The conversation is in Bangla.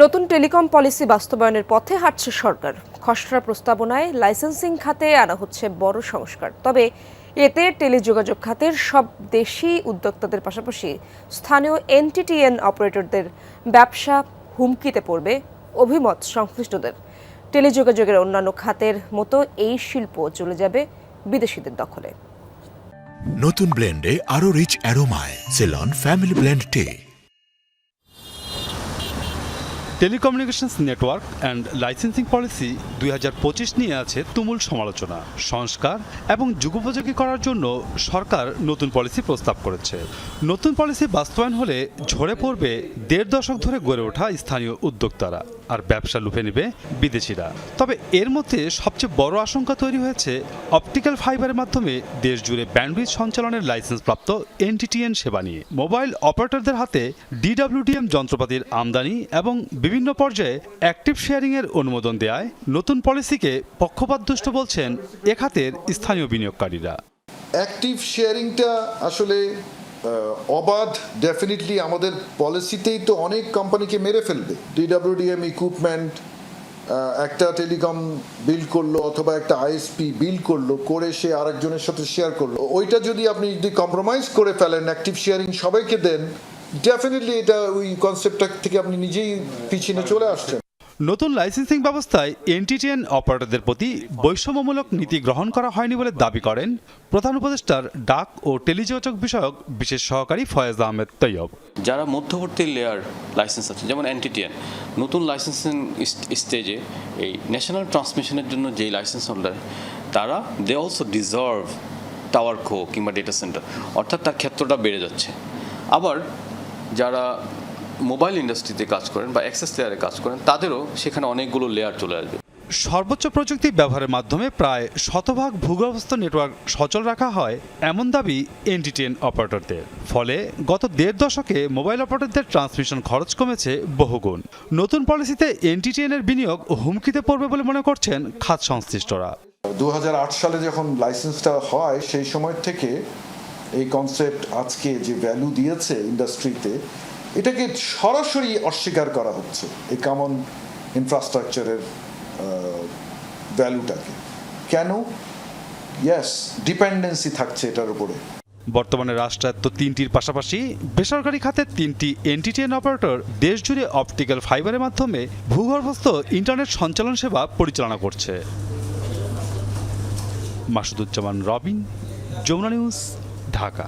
নতুন টেলিকম পলিসি বাস্তবায়নের পথে হাঁটছে সরকার। খসড়া প্রস্তাবনায় লাইসেন্সিং খাতে আনা হচ্ছে বড় সংস্কার। তবে এতে টেলিযোগাযোগ খাতের সব দেশি উদ্যোক্তাদের পাশাপাশি স্থানীয় এনটিটিএন অপারেটরদের ব্যবসা হুমকিতে পড়বে অভিমত সংশ্লিষ্টদের। টেলিযোগাযোগের অন্যান্য খাতের মতো এই শিল্প চলে যাবে বিদেশিদের দখলে। নতুন ব্লেন্ডে আরও rich অ্যারোমায়, Ceylon, family blend tea. Telecommunications network and licensing policy দুই হাজার পঁচিশ নিয়ে আছে তুমুল সমালোচনা, সংস্কার এবং যুগোপযোগী করার জন্য সরকার নতুন পলিসি প্রস্তাব করেছে। নতুন পলিসি বাস্তবায়ন হলে ঝরে পড়বে দেড় দশক ধরে গড়ে ওঠা স্থানীয় উদ্যোক্তারা। আর ব্যবসা লুফে নেবে বিদেশিরা। তবে এর মধ্যে সবচেয়ে বড় আশঙ্কা তৈরি হয়েছে অপটিক্যাল ফাইবারের মাধ্যমে দেশ জুড়ে ব্যান্ডউইথ সঞ্চালনের লাইসেন্সপ্রাপ্ত এনটিটিএন সেবা নিয়ে। মোবাইল অপারেটরদের হাতে ডিডব্লিউডিএম যন্ত্রপাতির আমদানি এবং বিভিন্ন পর্যায়ে অ্যাক্টিভ শেয়ারিং এর অনুমোদন দেয় নতুন পলিসিকে পক্ষপাতদুষ্ট বলছেন এ খাতের স্থানীয় বিনিয়োগকারীরা। অ্যাক্টিভ শেয়ারিংটা আসলে অবাধ ডেফিনেটলি আমাদের পলিসিতেই তো অনেক কোম্পানিকে মেরে ফেলবে। ডিডাব্লিউডিএম ইকুইপমেন্ট একটা টেলিকম বিল করল অথবা একটা আইএসপি বিল করল, করে সে আরেকজনের সাথে শেয়ার করল। ওইটা যদি আপনি যদি কম্প্রোমাইজ করে ফেলেন অ্যাক্টিভ শেয়ারিং সবাইকে দেন ডেফিনেটলি এটা ওই কনসেপ্টটা থেকে আপনি নিজেই পিছনে চলে আসছেন। নতুন লাইসেন্সিং ব্যবস্থায় এনটিটিএন অপারেটরদের প্রতি বৈষম্যমূলক নীতি গ্রহণ করা হয়নি বলে দাবি করেন প্রধান উপদেষ্টার ডাক ও টেলিযোগাযোগ বিষয়ক বিশেষ সহকারী ফয়েজ আহমেদ তৈয়ব। যারা মধ্যবর্তী লেয়ার লাইসেন্স আছে, যেমন এনটিটিএন নতুন লাইসেন্সিং স্টেজে এই ন্যাশনাল ট্রান্সমিশনের জন্য যেই লাইসেন্স হোল্ডার তারা দে অলসো ডিজার্ভ টাওয়ার খো কিংবা ডেটা সেন্টার অর্থাৎ তার ক্ষেত্রটা বেড়ে যাচ্ছে। আবার, যারা মোবাইল ইন্ডাস্ট্রিতে কাজ করেন বা অ্যাক্সেস লেয়ারে কাজ করেন তাদেরও সেখানে অনেকগুলো লেয়ার চলে আসবে। সর্বোচ্চ প্রযুক্তি ব্যবহারের মাধ্যমে প্রায় শতভাগ ভূগর্ভস্থ নেটওয়ার্ক সচল রাখা হয় এমন দাবি এনটিটিএন অপারেটরদের ফলে গত দেড় দশকে মোবাইল অপারেটরদের ট্রান্সমিশন খরচ কমেছে বহুগুণ। নতুন পলিসিতে এনটিটিএন এর বিনিয়োগ হুমকিতে পড়বে বলে মনে করছেন খাত সংশ্লিষ্টরা। দু হাজার আট সালে যখন লাইসেন্সটা হয় সেই সময় থেকে এই কনসেপ্ট আজকে যে ভ্যালু দিয়েছে ইন্ডাস্ট্রিতে এটাকে সরাসরি অস্বীকার করা হচ্ছে এই কমন ইনফ্রাস্ট্রাকচারের ভ্যালুটাকে কেন? ইয়াস ডিপেন্ডেন্সি থাকছে এটার উপরে। বর্তমানে রাষ্ট্রায়ত্ত তিনটির পাশাপাশি বেসরকারি খাতের তিনটি এনটিটিএন অপারেটর দেশ জুড়ে অপটিক্যাল ফাইবারের মাধ্যমে ভূগর্ভস্থ ইন্টারনেট সঞ্চালন সেবা পরিচালনা করছে। মাসুদুজ্জামান রবিন, যমুনা নিউজ, ঢাকা।